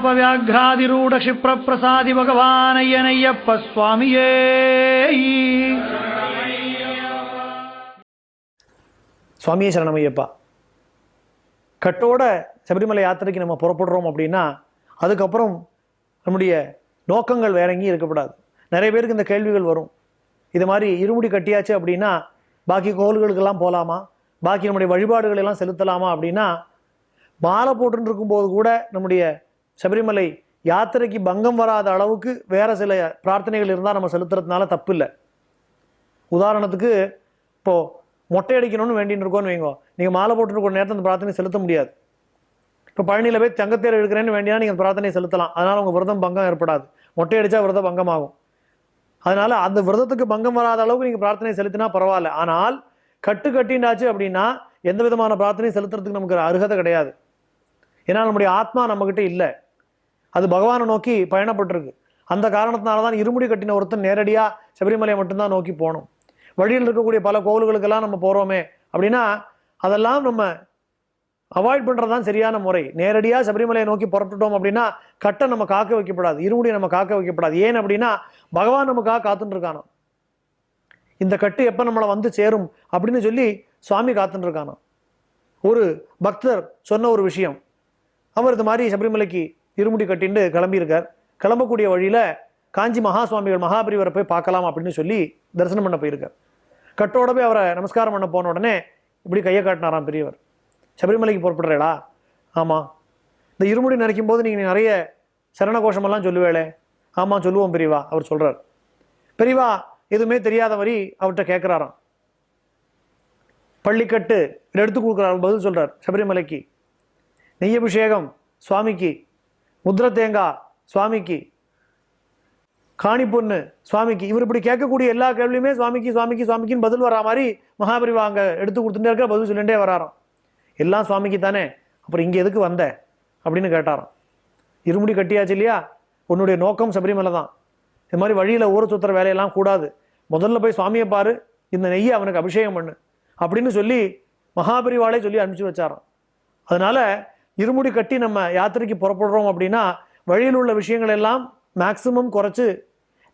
கஜாபவியாகிராதிரூட க்ஷிப்ரப்பிரசாதி பகவானையனையப்ப சுவாமியே சுவாமியே சரணமையப்பா. கட்டோட சபரிமலை யாத்திரைக்கு நம்ம புறப்படுறோம் அப்படின்னா அதுக்கப்புறம் நம்முடைய நோக்கங்கள் வேற எங்கேயும் இருக்கக்கூடாது நிறைய பேருக்கு இந்த கேள்விகள் வரும். இது மாதிரி இருமுடி கட்டியாச்சு அப்படின்னா பாக்கி கோவில்களுக்கெல்லாம் போகலாமா பாக்கி நம்முடைய வழிபாடுகளெல்லாம் செலுத்தலாமா அப்படின்னா மாலை போட்டுருக்கும்போது கூட நம்முடைய சபரிமலை யாத்திரைக்கு பங்கம் வராத அளவுக்கு வேறு சில பிரார்த்தனைகள் இருந்தால் நம்ம செலுத்துறதுனால தப்பு இல்லை உதாரணத்துக்கு இப்போது மொட்டை அடிக்கணும்னு வேண்டின்னு இருக்கோன்னு வைங்கோ. நீங்கள் மாலை போட்டுருக்க நேரத்தில் அந்த பிரார்த்தனை செலுத்த முடியாது. இப்போ பழனியில் போய் தங்கத்தேர் எடுக்கிறேன்னு வேண்டினா நீங்கள் அந்த பிரார்த்தனை செலுத்தலாம். அதனால் உங்கள் விரதம் பங்கம் ஏற்படாது. மொட்டை அடித்தா விரதம் பங்கமாகும். அதனால் அந்த விரதத்துக்கு பங்கம் வராத அளவுக்கு நீங்கள் பிரார்த்தனை செலுத்தினா பரவாயில்ல. ஆனால் கட்டு கட்டிண்டாச்சு அப்படின்னா எந்த விதமான பிரார்த்தனையும் செலுத்துறதுக்கு நமக்கு அருகதை கிடையாது. ஏன்னா நம்முடைய ஆத்மா நம்மக்கிட்ட இல்லை. அது பகவானை நோக்கி பயணப்பட்டிருக்கு. அந்த காரணத்தினால தான் இருமுடி கட்டின ஒருத்தன் நேரடியாக சபரிமலையை மட்டும்தான் நோக்கி போகணும். வழியில் இருக்கக்கூடிய பல கோவில்களுக்கெல்லாம் நம்ம போகிறோமே அப்படின்னா அதெல்லாம் நம்ம அவாய்ட் பண்ணுறது தான் சரியான முறை. நேரடியாக சபரிமலையை நோக்கி புறப்பட்டுட்டோம் அப்படின்னா கட்டை நம்ம காக்க வைக்கப்படாது இருமுடி நம்ம காக்க வைக்கப்படாது. ஏன் அப்படின்னா பகவான் நமக்காக காத்துட்டுருக்கானோ இந்த கட்டு எப்போ நம்மளை வந்து சேரும் அப்படின்னு சொல்லி சுவாமி காத்துட்டு ஒரு பக்தர் சொன்ன ஒரு விஷயம். அவர் இது மாதிரி சபரிமலைக்கு இருமுடி கட்டின்னு கிளம்பியிருக்கார். கிளம்பக்கூடிய வழியில் காஞ்சி மகா சுவாமிகள் மகாபரிவரை போய் பார்க்கலாம் அப்படின்னு சொல்லி தரிசனம் பண்ண போயிருக்கார். கட்டோட போய் அவரை நமஸ்காரம் பண்ண போன உடனே இப்படி கையை காட்டினாராம் பெரியவர். சபரிமலைக்கு புறப்படுறேடா. ஆமாம் இந்த இருமுடி நினைக்கும் போது நீங்கள் நிறைய சரண கோஷமெல்லாம் சொல்லுவேளே. ஆமாம் சொல்லுவோம் பெரியவா அவர் சொல்கிறார் பெரியவா எதுவுமே தெரியாத வரி அவர்கிட்ட கேட்குறாராம் பள்ளிக்கட்டு எடுத்து கொடுக்குறாரு பதில் சொல்கிறார் சபரிமலைக்கு. நெய்யபிஷேகம் சுவாமிக்கு. முத்திர தேங்காய் சுவாமிக்கு. காணி பொண்ணு சுவாமிக்கு. இவர் இப்படி கேட்கக்கூடிய எல்லா கேள்வியுமே சுவாமிக்கு சுவாமிக்கு சுவாமிக்குன்னு பதில் வரா மாதிரி மகாபிரிவா அங்கே எடுத்து கொடுத்துட்டே இருக்க பதில் சொல்லிட்டே வராராம். எல்லாம் சுவாமிக்கு தானே? அப்புறம் இங்கே எதுக்கு வந்த? அப்படின்னு கேட்டாராம். இருமுடி கட்டியாச்சு இல்லையா? உன்னுடைய நோக்கம் சபரிமலை தான். இது மாதிரி வழியில் ஊற சுத்துற வேலையெல்லாம் கூடாது. முதல்ல போய் சுவாமியை பாரு இந்த நெய்யை அவனுக்கு அபிஷேகம் பண்ணு அப்படின்னு சொல்லி மகாபரிவாளே சொல்லி அனுப்பிச்சு வச்சாராம். அதனால இருமுடி கட்டி நம்ம யாத்திரைக்கு புறப்படுறோம் அப்படின்னா வழியில் உள்ள விஷயங்கள் எல்லாம் மேக்சிமம் குறைச்சி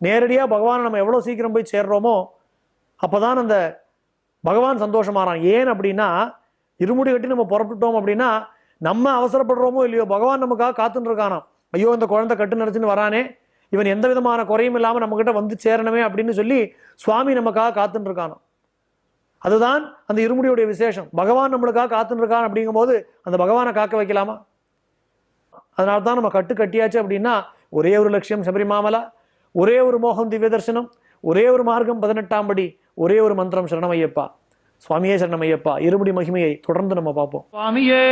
நேரடியாக பகவானை நம்ம எவ்வளோ சீக்கிரம் போய் சேர்றோமோ அப்போ தான் அந்த பகவான் சந்தோஷமாகறான் ஏன் அப்படின்னா இருமுடி கட்டி நம்ம புறப்பட்டோம் அப்படின்னா நம்ம அவசரப்படுறோமோ இல்லையோ? பகவான் நமக்காக காத்துன்னு இருக்கானாம் ஐயோ இந்த குழந்தை கட்டு நினச்சின்னு வரானே. இவன் எந்த விதமான குறையும் இல்லாமல் நம்மக்கிட்ட வந்து சேரணுமே அப்படின்னு சொல்லி சுவாமி நமக்காக காத்துன்னு இருக்கானாம் அதுதான் அந்த இருமுடியுடைய விசேஷம். பகவான் நம்மளுக்காக காத்துன்னு அப்படிங்கும்போது அந்த பகவானை காக்க வைக்கலாமா? அதனால தான் நம்ம கட்டு கட்டியாச்சு அப்படின்னா ஒரே ஒரு லட்சியம் சபரிமாமலா ஒரே ஒரு மோகம் திவ்ய தரிசனம் ஒரே ஒரு மார்க்கம் பதினெட்டாம் படி ஒரே ஒரு மந்திரம் சரணமையப்பா. சுவாமியே சரணமையப்பா. இருமுடி மகிமையை தொடர்ந்து நம்ம பார்ப்போம். சுவாமியே